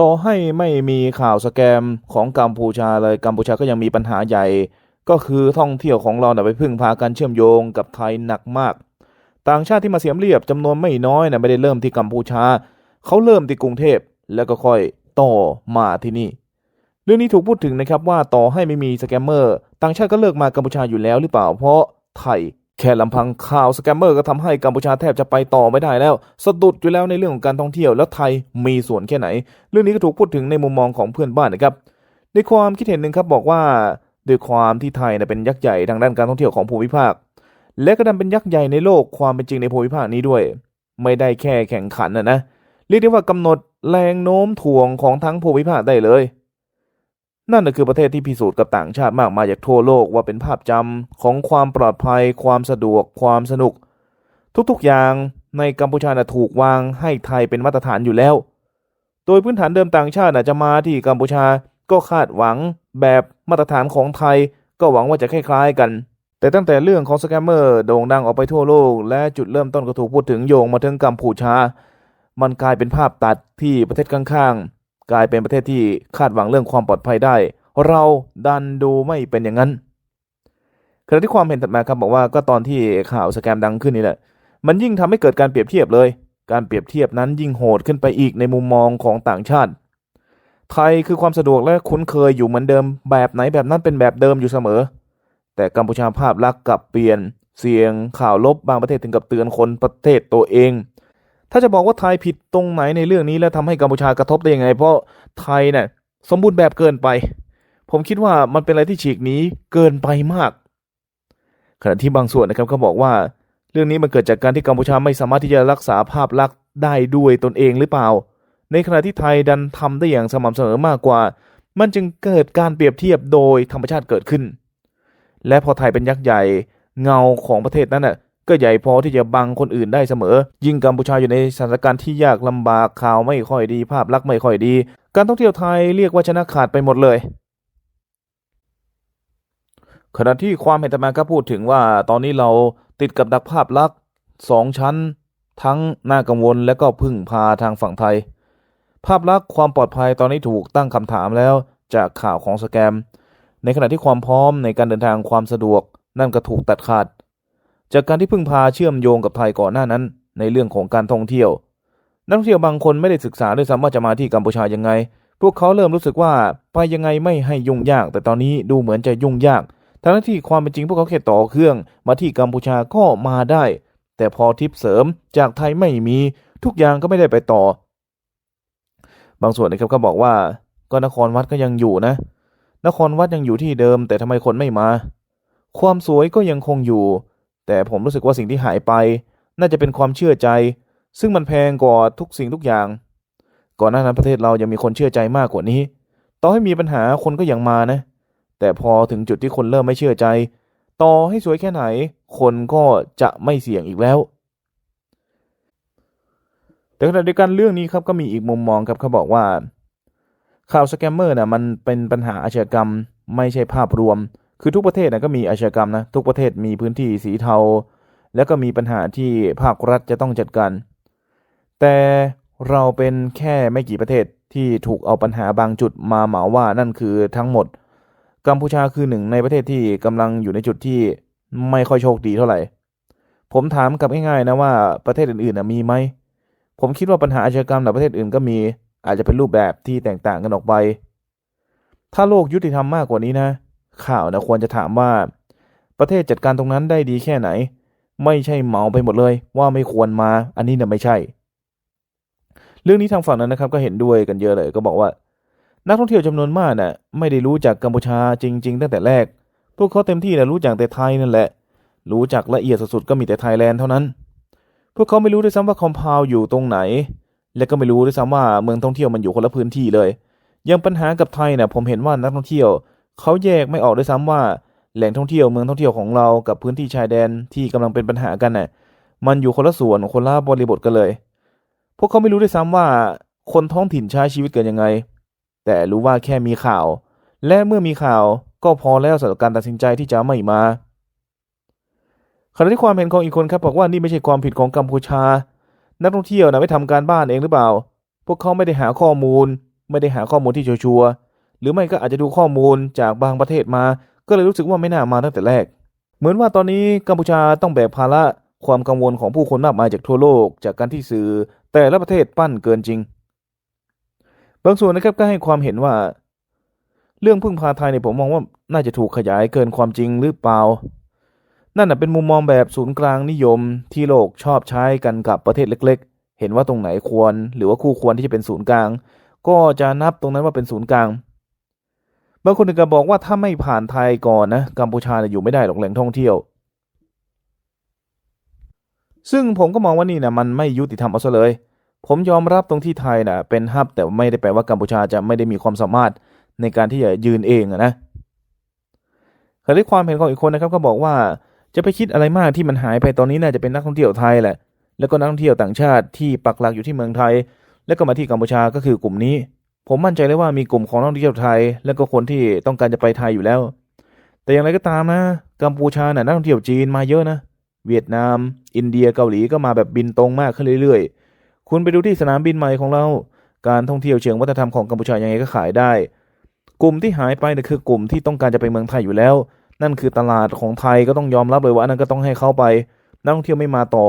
ต่อให้ไม่มีข่าวสแกมของกัมพูชาเลยกัมพูชาก็ยังมีปัญหาใหญ่ ก็คือท่องเที่ยวของเราเนี่ยไปพึ่งพากันเชื่อมโยงกับไทยหนักมาก ต่างชาติที่มาเสียมเรียบจำนวนไม่น้อยนะไม่ได้เริ่มที่กัมพูชา เขาเริ่มที่กรุงเทพแล้วก็ค่อยต่อมาที่นี่ เรื่องนี้ถูกพูดถึงนะครับว่าต่อให้ไม่มีสแกมเมอร์ ต่างชาติก็เลิกมากัมพูชาอยู่แล้วหรือเปล่า เพราะไทย แค่ลำพังข่าวสแกมเมอร์ก็ทำให้กัมพูชาแทบจะไปต่อไม่ได้แล้ว สะดุดอยู่แล้วในเรื่องของการท่องเที่ยวแล้วไทยมีส่วนแค่ไหน เรื่องนี้ก็ถูกพูดถึงในมุมมองของเพื่อนบ้านนะครับ ในความคิดเห็นหนึ่งครับบอกว่าด้วยความที่ไทยเนยเป็นยักษ์ใหญ่ทางด้านการท่องเที่ยวของภูมิภาค และก็ดันเป็นยักษ์ใหญ่ในโลกความเป็นจริงในภูมิภาคนี้ด้วย ไม่ได้แค่แข่งขันนะนะเรียกได้ว่ากำหนดแรงโน้มถ่วงของทั้งภูมิภาคได้เลย นั่นก็คือประเทศที่พิสูจน์กับต่างชาติมากมายจากทั่วโลกว่าเป็นภาพจำของความปลอดภัย ความสะดวก ความสนุก ทุกๆอย่างในกัมพูชาถูกวางให้ไทยเป็นมาตรฐานอยู่แล้ว โดยพื้นฐานเดิมต่างชาติจะมาที่กัมพูชาก็คาดหวังแบบมาตรฐานของไทย ก็หวังว่าจะคล้ายๆกัน แต่ตั้งแต่เรื่องของสแกมเมอร์โด่งดังออกไปทั่วโลก และจุดเริ่มต้นก็ถูกพูดถึงโยงมาถึงกัมพูชา มันกลายเป็นภาพตัดที่ประเทศข้างๆ กลายเป็นประเทศที่คาดหวังเรื่องความปลอดภัยได้ เราดันดูไม่เป็นอย่างนั้นขณะที่ความเห็นถัดมาครับบอกว่าก็ตอนที่ข่าวสแกมดังขึ้นนี่แหละ มันยิ่งทำให้เกิดการเปรียบเทียบเลย การเปรียบเทียบนั้นยิ่งโหดขึ้นไปอีกในมุมมองของต่างชาติ ไทยคือความสะดวกและคุ้นเคยอยู่เหมือนเดิม แบบไหนแบบนั้นเป็นแบบเดิมอยู่เสมอ แต่กัมพูชาภาพลักษณ์กลับเปลี่ยน เสียงข่าวลบบางประเทศถึงกับเตือนคนประเทศตัวเอง ถ้าจะบอกว่าไทยผิดตรงไหนในเรื่องนี้แล้วทำให้กัมพูชากระทบได้ยังไง เพราะไทยเนี่ยสมบูรณ์แบบเกินไป ผมคิดว่ามันเป็นอะไรที่ฉีกหนี้เกินไปมาก ขณะที่บางส่วนนะครับก็บอกว่า เรื่องนี้มันเกิดจากการที่กัมพูชาไม่สามารถที่จะรักษาภาพลักษณ์ได้ด้วยตนเองหรือเปล่า ในขณะที่ไทยดันทำได้อย่างสม่ำเสมอมากกว่า มันจึงเกิดการเปรียบเทียบโดยธรรมชาติเกิดขึ้น และพอไทยเป็นยักษ์ใหญ่เงาของประเทศนั้นน่ะ ก็ใหญ่พอที่จะบังคนอื่นได้เสมอ ยิ่งกัมพูชาอยู่ในสถานการณ์ที่ยากลำบากข่าวไม่ค่อยดี ภาพลักษณ์ไม่ค่อยดี การท่องเที่ยวไทยเรียกว่าชนะขาดไปหมดเลยขณะที่ความเห็นต่อมาก็พูดถึงว่าตอนนี้เราติดกับดักภาพลักษณ์สองชั้น ทั้งน่ากังวลและก็พึ่งพาทางฝั่งไทย ภาพลักษณ์ความปลอดภัยตอนนี้ถูกตั้งคำถามแล้วจากข่าวของสแกม ในขณะที่ความพร้อมในการเดินทางความสะดวก นั่นก็ถูกตัดขาด จากการที่พึ่งพาเชื่อมโยงกับไทยก่อนหน้านั้น ในเรื่องของการท่องเที่ยว นักท่องเที่ยวบางคนไม่ได้ศึกษาด้วยซ้ำว่าจะมาที่กัมพูชายังไง พวกเขาเริ่มรู้สึกว่าไปยังไงไม่ให้ยุ่งยาก แต่ตอนนี้ดูเหมือนจะยุ่งยากทั้งที่ความเป็นจริงพวกเขาแค่ต่อเครื่อง มาที่กัมพูชาก็มาได้ แต่พอทิปเสริมจากไทยไม่มีทุกอย่างก็ไม่ได้ไปต่อ บางส่วนนะครับก็บอกว่าก็นครวัดก็ยังอยู่นะ นครวัดยังอยู่ที่เดิม แต่ทำไมคนไม่มา ความสวยก็ยังคงอยู่ แต่ผมรู้สึกว่าสิ่งที่หายไป น่าจะเป็นความเชื่อใจ ซึ่งมันแพงกว่าทุกสิ่งทุกอย่าง ก่อนหน้านั้นประเทศเรายังมีคนเชื่อใจมากกว่านี้ ต่อให้มีปัญหาคนก็ยังมานะ แต่พอถึงจุดที่คนเริ่มไม่เชื่อใจ ต่อให้สวยแค่ไหน คนก็จะไม่เสี่ยงอีกแล้ว แต่ขณะเดียวกันเรื่องนี้ครับก็มีอีกมุมมองครับเขาบอกว่าข่าวสแกมเมอร์นะมันเป็นปัญหาอาชญากรรม ไม่ใช่ภาพรวม คือทุกประเทศนะก็มีอาชญากรรมนะทุกประเทศมีพื้นที่สีเทา แล้วก็มีปัญหาที่ภาครัฐจะต้องจัดการแต่เราเป็นแค่ไม่กี่ประเทศที่ถูกเอาปัญหาบางจุดมาเหมาว่านั่นคือทั้งหมด กัมพูชาคือหนึ่งในประเทศที่กำลังอยู่ในจุดที่ไม่ค่อยโชคดีเท่าไหร่ ผมถามกับง่ายๆนะว่าประเทศอื่นๆมีไหมผมคิดว่าปัญหาอาชญากรรมในประเทศอื่นก็มี อาจจะเป็นรูปแบบที่แตกต่างกันออกไป ถ้าโลกยุติธรรมมากกว่านี้นะ ข่าวนะควรจะถามว่า ประเทศจัดการตรงนั้นได้ดีแค่ไหน ไม่ใช่เหมาไปหมดเลย ว่าไม่ควรมาอันนี้เนี่ยไม่ใช่ เรื่องนี้ทางฝั่งนั้นนะครับก็เห็นด้วยกันเยอะเลยก็บอกว่า นักท่องเที่ยวจำนวนมากน่ะไม่ได้รู้จักกัมพูชาจริง ๆ ตั้งแต่แรก พวกเขาเต็มที่นะรู้จักแต่ไทยนั่นแหละ รู้จักละเอียดสุดๆก็มีแต่ไทยแลนด์เท่านั้น พวกเขาไม่รู้ด้วยซ้ำว่าคอมพาวอยู่ตรงไหน และก็ไม่รู้ด้วยซ้ำว่าเมืองท่องเที่ยวมันอยู่คนละพื้นที่เลยยังปัญหากับไทยนี่ยผมเห็นว่านักท่องเที่ยว เขาแยกไม่ออกด้วยซ้ำว่าแหล่งท่องเที่ยวเมืองท่องเที่ยวของเรากับพื้นที่ชายแดนที่กำลังเป็นปัญหากันน่ะ มันอยู่คนละส่วนคนละบริบทกันเลย พวกเขาไม่รู้ด้วยซ้ำว่าคนท้องถิ่นใช้ชีวิตกันยังไง แต่รู้ว่าแค่มีข่าว และเมื่อมีข่าวก็พอแล้วสำหรับการตัดสินใจที่จะไม่มาขณะที่ความเห็นของอีกคนครับบอกว่านี่ไม่ใช่ความผิดของกัมพูชา นักท่องเที่ยวนะไม่ทำการบ้านเองหรือเปล่า พวกเขาไม่ได้หาข้อมูล ไม่ได้หาข้อมูลที่ชัวร์ หรือไม่ก็อาจจะดูข้อมูลจากบางประเทศมา ก็เลยรู้สึกว่าไม่น่ามาตั้งแต่แรก เหมือนว่าตอนนี้กัมพูชาต้องแบกภาระความกังวลของผู้คนมากมายจากทั่วโลก จากการที่สื่อแต่ละประเทศปั้นเกินจริง บางส่วนนะครับก็ให้ความเห็นว่า เรื่องพึ่งพาไทยเนี่ยผมมองว่าน่าจะถูกขยายเกินความจริงหรือเปล่า นั่นเป็นมุมมองแบบศูนย์กลางนิยมที่โลกชอบใช้กันกับประเทศเล็ก ๆ เห็นว่าตรงไหนควร หรือว่าคู่ควรที่จะเป็นศูนย์กลาง ก็จะนับตรงนั้นว่าเป็นศูนย์กลาง บางคนถึงกับอกว่าถ้าไม่ผ่านไทยก่อนนะกัมพูชาเนี่ยอยู่ไม่ได้หรอกแหล่งท่องเที่ยว ซึ่งผมก็มองว่านี่นะมันไม่ยุติธรรมเอาซะเลย ผมยอมรับตรงที่ไทยนะเป็นฮับแต่ไม่ได้แปลว่ากัมพูชาจะไม่ได้มีความสามารถในการที่จะยืนเองนะขณะที่ความเห็นของอีกคนนะครับก็บอกว่าจะไปคิดอะไรมากที่มันหายไปตอนนี้น่าจะเป็นนักท่องเที่ยวไทยแหละ แล้วก็นักท่องเที่ยวต่างชาติที่ปักหลักอยู่ที่เมืองไทย แล้วก็มาที่กัมพูชาก็คือกลุ่มนี้ ผมมั่นใจเลยว่ามีกลุ่มของนักท่องเที่ยวไทย แล้วก็คนที่ต้องการจะไปไทยอยู่แล้ว แต่อย่างไรก็ตามนะกัมพูชาน่ะนักท่องเที่ยวจีนมาเยอะนะ เวียดนาม อินเดียเกาหลีก็มาแบบบินตรงมากขึ้นเรื่อยๆ คุณไปดูที่สนามบินใหม่ของเรา การท่องเที่ยวเชิงวัฒนธรรมของกัมพูชายังไงก็ขายได้ กลุ่มที่หายไปเนี่ยคือกลุ่มที่ต้องการจะไปเมืองไทยอยู่แล้ว นั่นคือตลาดของไทยก็ต้องยอมรับเลยว่าอันนั้นก็ต้องให้เขาไปนักท่องเที่ยวไม่มาต่อ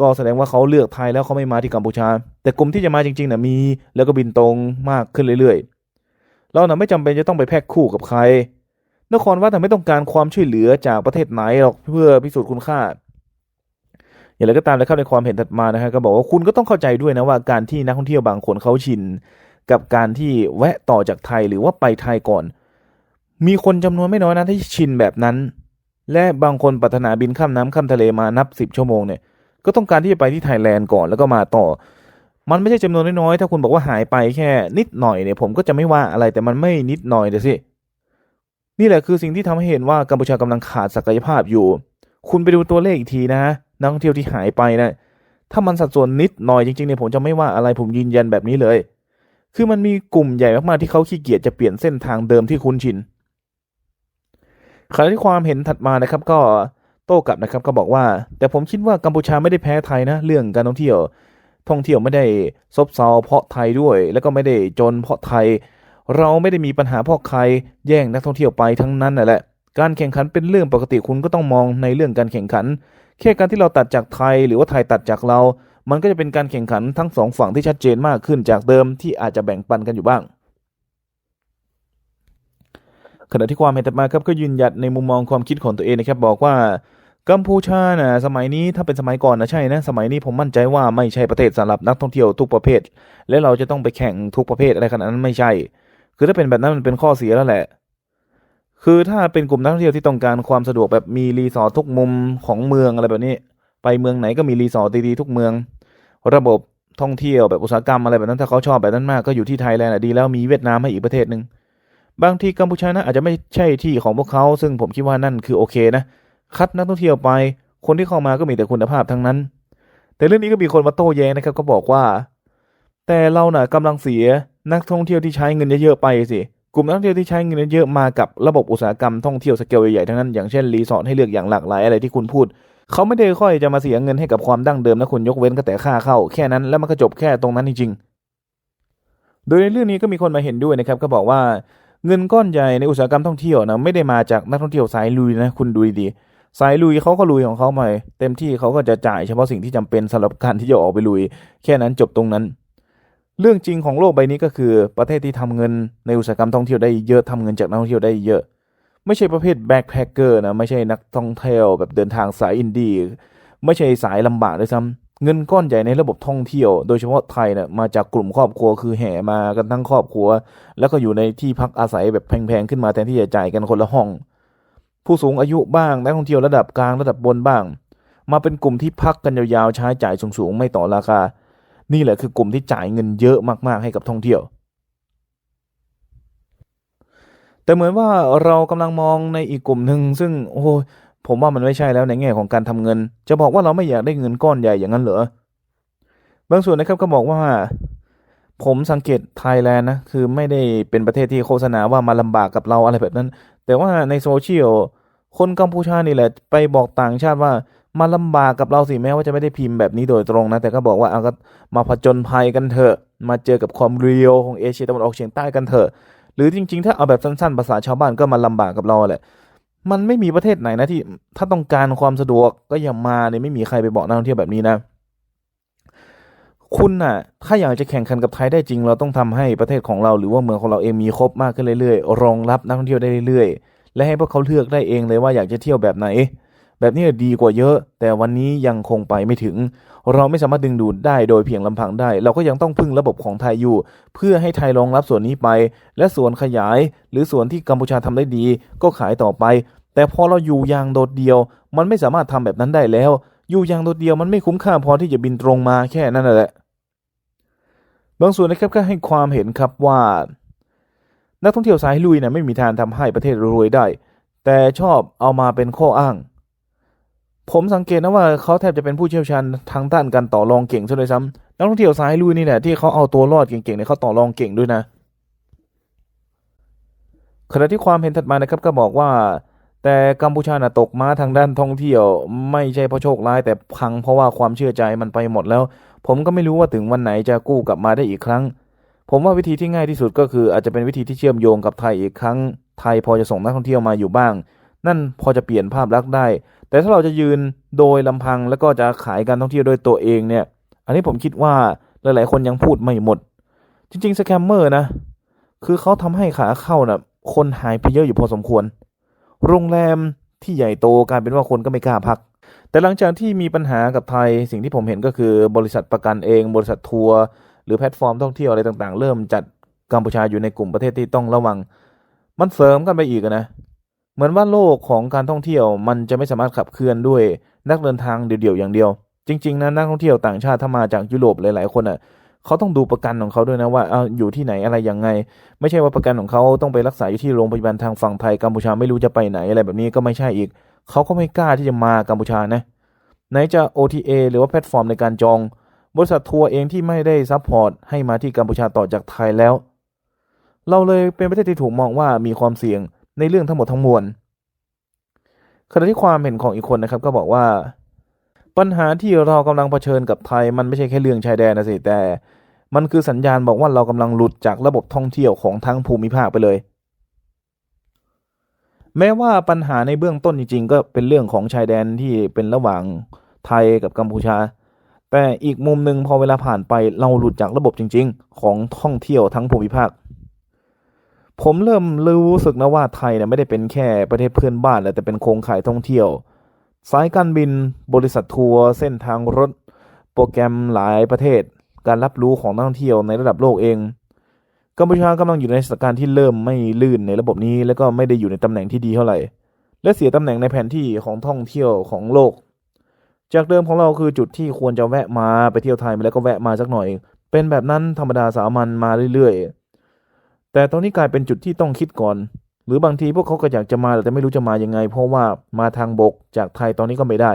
ก็แสดงว่าเขาเลือกไทยแล้วเขาไม่มาที่กัมพูชา แต่กลุ่มที่จะมาจริงๆน่ะมีแล้วก็บินตรงมากขึ้นเรื่อยๆ เราน่ะไม่จำเป็นจะต้องไปแพ็คคู่กับใคร นครวัดน่ไม่ต้องการความช่วยเหลือจากประเทศไหนหรอกเพื่อพิสูจน์คุณค่า อย่างไรก็ตามนะครับในความเห็นถัดมานะครับก็บอกว่าคุณก็ต้องเข้าใจด้วยนะว่าการที่นักท่องเที่ยวบางคนเขาชิน กับการที่แวะต่อจากไทยหรือว่าไปไทยก่อน มีคนจำนวนไม่น้อยนะที่ชินแบบนั้น และบางคนปรารถนาบินข้ามน้ำข้ามทะเลมานับสิบชั่วโมงเนี่ย ก็ต้องการที่จะไปที่ไทยแลนด์ก่อนแล้วก็มาต่อ มันไม่ใช่จำนวนน้อยๆ ถ้าคุณบอกว่าหายไปแค่นิดหน่อยเนี่ยผมก็จะไม่ว่าอะไรแต่มันไม่นิดหน่อยเดี๋ยสิ นี่แหละคือสิ่งที่ทำให้เห็นว่ากัมพูชากำลังขาดศักยภาพอยู่ คุณไปดูตัวเลขอีกทีนะนักท่องเที่ยวที่หายไปนะ ถ้ามันสัดส่วนนิดหน่อยจริงๆเนี่ยผมจะไม่ว่าอะไรผมยืนยันแบบนี้เลย คือมันมีกลุ่มใหญ่มากๆที่เขาขี้เกียจจะเปลี่ยนเส้นทางเดิมที่คุ้นชินขณะที่ความเห็นถัดมานะครับก็ โต้กลับนะครับก็บอกว่า แต่ผมคิดว่ากัมพูชาไม่ได้แพ้ไทยนะ เรื่องการท่องเที่ยว ท่องเที่ยวไม่ได้ซบเซาเพราะไทยด้วย แล้วก็ไม่ได้จนเพราะไทย เราไม่ได้มีปัญหาเพราะใครแย่งนักท่องเที่ยวไปทั้งนั้นนั่นแหละการแข่งขันเป็นเรื่องปกติคุณก็ต้องมองในเรื่องการแข่งขันแค่การที่เราตัดจากไทยหรือว่าไทยตัดจากเรา มันก็จะเป็นการแข่งขันทั้งสองฝั่งที่ชัดเจนมากขึ้นจากเดิมที่อาจจะแบ่งปันกันอยู่บ้างขณะที่ความเห็นถัดมาครับก็ยืนหยัดในมุมมองความคิดของตัวเองนะครับบอกว่า กัมพูชานะสมัยนี้ถ้าเป็นสมัยก่อนนะใช่นะสมัยนี้ผมมั่นใจว่าไม่ใช่ประเทศสำหรับนักท่องเที่ยวทุกประเภท และเราจะต้องไปแข่งทุกประเภทอะไรขนาดนั้นไม่ใช่ คือถ้าเป็นแบบนั้นมันเป็นข้อเสียแล้วแหละ คือถ้าเป็นกลุ่มนักท่องเที่ยวที่ต้องการความสะดวกแบบมีรีสอร์ททุกมุมของเมืองอะไรแบบนี้ ไปเมืองไหนก็มีรีสอร์ทดีๆทุกเมือง ระบบท่องเที่ยวแบบอุตสาหกรรมอะไรแบบนั้นถ้าเขาชอบแบบนั้นมากก็อยู่ที่ไทยแลนด์ดีแล้วมีเวียดนามให้อีกประเทศหนึ่งบางทีกัมพูชานะอาจจะไม่ใช่ที่ของพวกเขาซึ่งผมคิดว่านั่นคือโอเคนะ คัดนักท่องเที่ยวไป คนที่เข้ามาก็มีแต่คุณภาพทั้งนั้น แต่เรื่องนี้ก็มีคนมาโต้แย้งนะครับก็บอกว่า แต่เราน่ะกำลังเสียนักท่องเที่ยวที่ใช้เงินเยอะๆไปสิกลุ่มนักท่องเที่ยวที่ใช้เงินเยอะมากับระบบอุตสาหกรรมท่องเที่ยวสเกลใหญ่ๆทั้งนั้นอย่างเช่นรีสอร์ทให้เลือกอย่างหลากหลายอะไรที่คุณพูดเขาไม่ได้ค่อยจะมาเสียเงินให้กับความดั้งเดิมนะคุณยกเว้นก็แต่ค่าเข้าแค่นั้นแล้วมันก็จบแค่ตรงนั้นจริงๆโดยในเรื่องนี้ก็มีคนมาเห็นด้วยนะครับก็บอกว่าเงินก้อนใหญ่ในอุตสาหกรรมท่องเที่ยวนะไม่ได้มาจากนักท่องเที่ยวสายลุยนะคุณดูดี สายลุยเขาก็ลุยของเขามาเต็มที่เขาก็จะจ่ายเฉพาะสิ่งที่จำเป็นสำหรับการที่จะออกไปลุย แค่นั้นจบตรงนั้น เรื่องจริงของโลกใบนี้ก็คือประเทศที่ทำเงินในอุตสาหกรรมท่องเที่ยวได้เยอะทำเงินจากนักท่องเที่ยวได้เยอะ ไม่ใช่ประเภทแบ็คแพคเกอร์นะไม่ใช่นักท่องเที่ยวแบบเดินทางสายอินดี้ไม่ใช่สายลำบากด้วยซ้ำเงินก้อนใหญ่ในระบบท่องเที่ยว โดยเฉพาะไทยเนี่ยมาจากกลุ่มครอบครัวคือแห่มากันทั้งครอบครัว แล้วก็อยู่ในที่พักอาศัยแบบแพงๆขึ้นมาแทนที่จะจ่ายกันคนละห้อง ผู้สูงอายุบ้างนักท่องเที่ยวระดับกลางระดับบนบ้าง มาเป็นกลุ่มที่พักกันยาวๆใช้จ่ายสูงๆไม่ต่อราคา นี่แหละคือกลุ่มที่จ่ายเงินเยอะมากๆให้กับท่องเที่ยว แต่เหมือนว่าเรากำลังมองในอีกกลุ่มหนึ่งซึ่งโอ้โหผมว่ามันไม่ใช่แล้วในแง่ของการทำเงิน จะบอกว่าเราไม่อยากได้เงินก้อนใหญ่อย่างนั้นเหรอบางส่วนนะครับก็บอกว่า ผมสังเกตไทยแลนด์นะคือไม่ได้เป็นประเทศที่โฆษณาว่ามาลำบากกับเราอะไรแบบนั้น แต่ว่าในโซเชียลคนกัมพูชานี่แหละ ไปบอกต่างชาติว่ามาลำบากกับเราสิแม้ว่าจะไม่ได้พิมพ์แบบนี้โดยตรงนะ แต่ก็บอกว่าเอาก็มาผจญภัยกันเถอะ มาเจอกับความเรียวของเอเชียตะวันออกเฉียงใต้กันเถอะ หรือจริงๆ ถ้าเอาแบบสั้นๆ ภาษาชาวบ้านก็มาลำบากกับเราแหละ มันไม่มีประเทศไหนนะที่ถ้าต้องการความสะดวกก็อย่ามาเนี่ยไม่มีใครไปบอกนักท่องเที่ยวแบบนี้นะ คุณน่ะ ถ้าอยากจะแข่งขันกับไทยได้จริง เราต้องทำให้ประเทศของเราหรือว่าเมืองของเราเองมีครบมากขึ้นเรื่อยๆ รองรับนักท่องเที่ยวได้เรื่อยๆ และให้พวกเขาเลือกได้เองเลยว่าอยากจะเที่ยวแบบไหน แบบนี้ดีกว่าเยอะ แต่วันนี้ยังคงไปไม่ถึง เราไม่สามารถดึงดูดได้โดยเพียงลำพังได้ เราก็ยังต้องพึ่งระบบของไทยอยู่ เพื่อให้ไทยรองรับส่วนนี้ไป และส่วนขยาย หรือส่วนที่กัมพูชาทำได้ดี ก็ขายต่อไป แต่พอเราอยู่อย่างโดดเดียว มันไม่สามารถทำแบบนั้นได้แล้วอยู่อย่างโดดเดียวมันไม่คุ้มค่าพอที่จะบินตรงมาแค่นั้นแหละ บางส่วนนะครับก็ให้ความเห็นครับว่า นักท่องเที่ยวสายลุยเนี่ยไม่มีทางทำให้ประเทศรวยได้ แต่ชอบเอามาเป็นข้ออ้าง ผมสังเกตนะว่าเขาแทบจะเป็นผู้เชี่ยวชาญทางด้านการต่อรองเก่งซะเลยซ้ำนักท่องเที่ยวสายลุยนี่แหละที่เขาเอาตัวรอดเก่งๆเนี่ยเขาต่อรองเก่งด้วยนะขณะที่ความเห็นถัดมานะครับก็บอกว่า แต่กัมพูชาน่ะตกม้าทางด้านท่องเที่ยว ไม่ใช่เพราะโชคร้ายแต่พังเพราะว่าความเชื่อใจมันไปหมดแล้ว ผมก็ไม่รู้ว่าถึงวันไหนจะกู้กลับมาได้อีกครั้ง ผมว่าวิธีที่ง่ายที่สุดก็คืออาจจะเป็นวิธีที่เชื่อมโยงกับไทยอีกครั้ง ไทยพอจะส่งนักท่องเที่ยวมาอยู่บ้าง นั่นพอจะเปลี่ยนภาพลักษณ์ได้ แต่ถ้าเราจะยืนโดยลำพังแล้วก็จะขายการท่องเที่ยวโดยตัวเองเนี่ย อันนี้ผมคิดว่าหลาย ๆ คนยังพูดไม่หมด จริง ๆ สแกมเมอร์นะ คือเขาทำให้ขาเข้านะ่ะ คนหายไปเยอะอยู่พอสมควร โรงแรมที่ใหญ่โตกลายเป็นว่าคนก็ไม่กล้าพัก แต่หลังจากที่มีปัญหากับไทยสิ่งที่ผมเห็นก็คือบริษัทประกันเอง บริษัททัวร์หรือแพลตฟอร์มท่องเที่ยวอะไรต่างๆ เริ่มจัดกัมพูชาอยู่ในกลุ่มประเทศที่ต้องระวัง มันเสริมกันไปอีกนะเหมือนว่าโลกของการท่องเที่ยวมันจะไม่สามารถขับเคลื่อนด้วยนักเดินทางเดี่ยวๆอย่างเดียว จริงๆนะนักท่องเที่ยวต่างชาติถ้ามาจากยุโรปหลายๆคนอะเขาต้องดูประกันของเขาด้วยนะว่าเอาอยู่ที่ไหนอะไรยังไง ไม่ใช่ว่าประกันของเขาต้องไปรักษาอยู่ที่โรงพยาบาลทางฝั่งไทยกัมพูชาไม่รู้จะไปไหนอะไรแบบนี้ก็ไม่ใช่อีก เขาก็ไม่กล้าที่จะมากัมพูชานะไหนจะ OTA หรือว่าแพลตฟอร์มในการจอง บริษัททัวร์เองที่ไม่ได้ซัพพอร์ตให้มาที่กัมพูชาต่อจากไทยแล้ว เราเลยเป็นประเทศที่ถูกมองว่ามีความเสี่ยงในเรื่องทั้งหมดทั้งมวลขณะที่ความเห็นของอีกคนนะครับก็บอกว่า ปัญหาที่เรากำลังเผชิญกับไทยมันไม่ใช่แค่เรื่องชายแดนนะสิแต่ มันคือสัญญาณบอกว่าเรากำลังหลุดจากระบบท่องเที่ยวของทั้งภูมิภาคไปเลย แม้ว่าปัญหาในเบื้องต้นจริงๆ ก็เป็นเรื่องของชายแดนที่เป็นระหว่างไทยกับกัมพูชา แต่อีกมุมหนึ่งพอเวลาผ่านไปเราหลุดจากระบบจริง ๆ ของท่องเที่ยวทั้งภูมิภาค ผมเริ่มรู้สึกนะว่าไทยเนี่ยไม่ได้เป็นแค่ประเทศเพื่อนบ้านแล้วแต่เป็นโครงข่ายท่องเที่ยว สายการบิน บริษัททัวร์เส้นทางรถ โปรแกรมหลายประเทศ การรับรู้ของนักท่องเที่ยวในระดับโลกเอง กัมพูชากำลังอยู่ในสถานการณ์ที่เริ่มไม่ลื่นในระบบนี้ แล้วก็ไม่ได้อยู่ในตำแหน่งที่ดีเท่าไหร่ และเสียตำแหน่งในแผนที่ของท่องเที่ยวของโลก จากเดิมของเราคือจุดที่ควรจะแวะมาไปเที่ยวไทยแล้วก็แวะมาสักหน่อย เป็นแบบนั้นธรรมดาสามัญมาเรื่อยๆ แต่ตอนนี้กลายเป็นจุดที่ต้องคิดก่อน หรือบางทีพวกเขาก็อยากจะมาแต่ไม่รู้จะมายังไง เพราะว่ามาทางบกจากไทยตอนนี้ก็ไม่ได้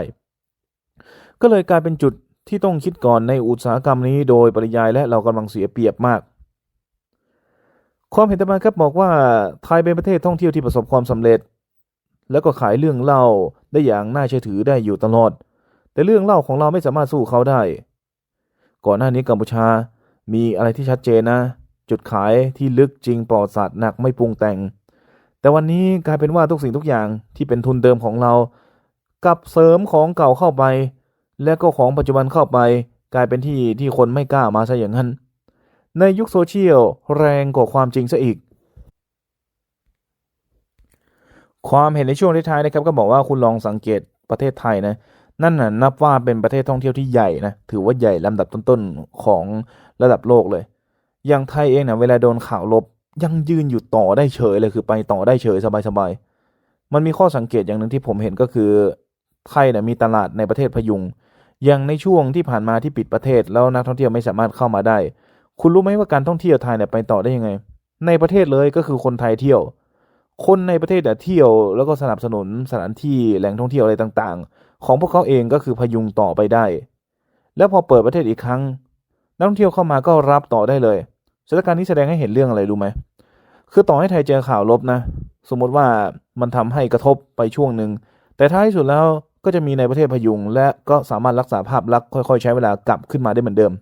ก็เลยกลายเป็นจุดที่ต้องคิดก่อนในอุตสาหกรรมนี้โดยปริยายและเรากำลังเสียเปรียบมาก ความเห็นต่อมาครับบอกว่าไทยเป็นประเทศท่องเที่ยวที่ประสบความสำเร็จ แล้วก็ขายเรื่องเล่าได้อย่างน่าเชื่อถือได้อยู่ตลอด แต่เรื่องเล่าของเราไม่สามารถสู้เขาได้ ก่อนหน้านี้กัมพูชามีอะไรที่ชัดเจนนะ จุดขายที่ลึกจริงปลอดสารหนักไม่ปรุงแต่ง แต่วันนี้กลายเป็นว่าทุกสิ่งทุกอย่างที่เป็นทุนเดิมของเรากับเสริมของเก่าเข้าไป และก็ของปัจจุบันเข้าไป กลายเป็นที่ที่คนไม่กล้ามาซะอย่างนั้น ในยุคโซเชียลแรงกว่าความจริงซะอีก ความเห็นในช่วงท้ายๆนะครับก็บอกว่าคุณลองสังเกตประเทศไทยนะนั่นน่ะนับว่าเป็นประเทศท่องเที่ยวที่ใหญ่นะถือว่าใหญ่ลำดับต้นๆของระดับโลกเลย อย่างไทยเองนะเวลาโดนข่าวลบยังยืนอยู่ต่อได้เฉยเลยคือไปต่อได้เฉยสบายๆมันมีข้อสังเกตอย่างหนึ่งที่ผมเห็นก็คือไทยเนี่ยมีตลาดในประเทศพยุงอย่างในช่วงที่ผ่านมาที่ปิดประเทศแล้วนักท่องเที่ยวไม่สามารถเข้ามาได้ คุณรู้ไหมว่าการท่องเที่ยวไทยเนี่ยไปต่อได้ยังไง ในประเทศเลยก็คือคนไทยเที่ยว คนในประเทศเนี่ยเที่ยวแล้วก็สนับสนุนสถานที่แหล่งท่องเที่ยวอะไรต่างๆ ของพวกเขาเองก็คือพยุงต่อไปได้ แล้วพอเปิดประเทศอีกครั้ง นักท่องเที่ยวเข้ามาก็รับต่อได้เลยสถานการณ์นี้แสดงให้เห็นเรื่องอะไรรู้ไหมคือต่อให้ไทยเจอข่าวลบนะ สมมติว่ามันทำให้กระทบไปช่วงหนึ่งแต่ท้ายที่สุดแล้วก็จะมีในประเทศพยุง และก็สามารถรักษาภาพลักษณ์ค่อยๆ ใช้เวลากลับขึ้นมาได้เหมือนเดิม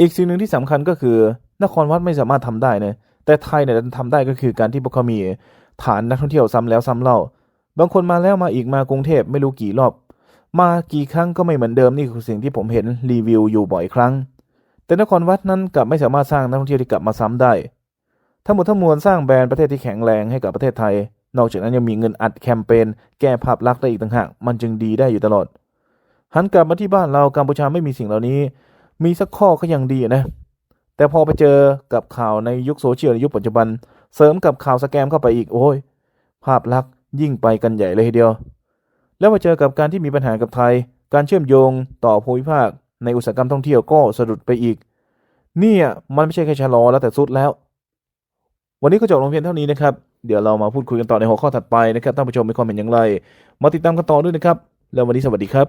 อีกสิ่งหนึ่งที่สำคัญก็คือนครวัดไม่สามารถทำได้นะแต่ไทยเนี่ยทำได้ก็คือการที่พวกเขามีฐานนักท่องเที่ยวซ้ำแล้วซ้ำเล่า บางคนมาแล้วมาอีกมากรุงเทพไม่รู้กี่รอบ มากี่ครั้งก็ไม่เหมือนเดิมนี่คือสิ่งที่ผมเห็นรีวิวอยู่บ่อยครั้ง แต่นครวัดนั้นกลับไม่สามารถสร้างนักท่องเที่ยวที่กลับมาซ้ำได้ ทั้งหมดทั้งมวลสร้างแบรนด์ประเทศที่แข็งแรงให้กับประเทศไทย นอกจากนั้นยังมีเงินอัดแคมเปญแก้ภาพลักษณ์ได้อีกต่างหากมันจึงดีได้อยู่ตลอดหันกลับมาที่บ้านเรากัมพูชาไม่มีสิ่งเหล่านี้ มีสักข้อก็ยังดีนะ แต่พอไปเจอกับข่าวในยุคโซเชียลในยุคปัจจุบัน เสริมกับข่าวสแกมเข้าไปอีกโอ้ย ภาพลักษณ์ยิ่งไปกันใหญ่เลยทีเดียว แล้วมาเจอกับการที่มีปัญหากับไทย การเชื่อมโยงต่อภูมิภาค ในอุตสาหกรรมท่องเที่ยวก็สะดุดไปอีก เนี่ยมันไม่ใช่แค่ชะลอแล้วแต่สุดแล้ว วันนี้ก็จบลงเพียงเท่านี้นะครับ เดี๋ยวเรามาพูดคุยกันต่อในหัวข้อถัดไปนะครับท่านผู้ชมมีความเห็นอย่างไร มาติดตามกันต่อด้วยนะครับ แล้ววันนี้สวัสดีครับ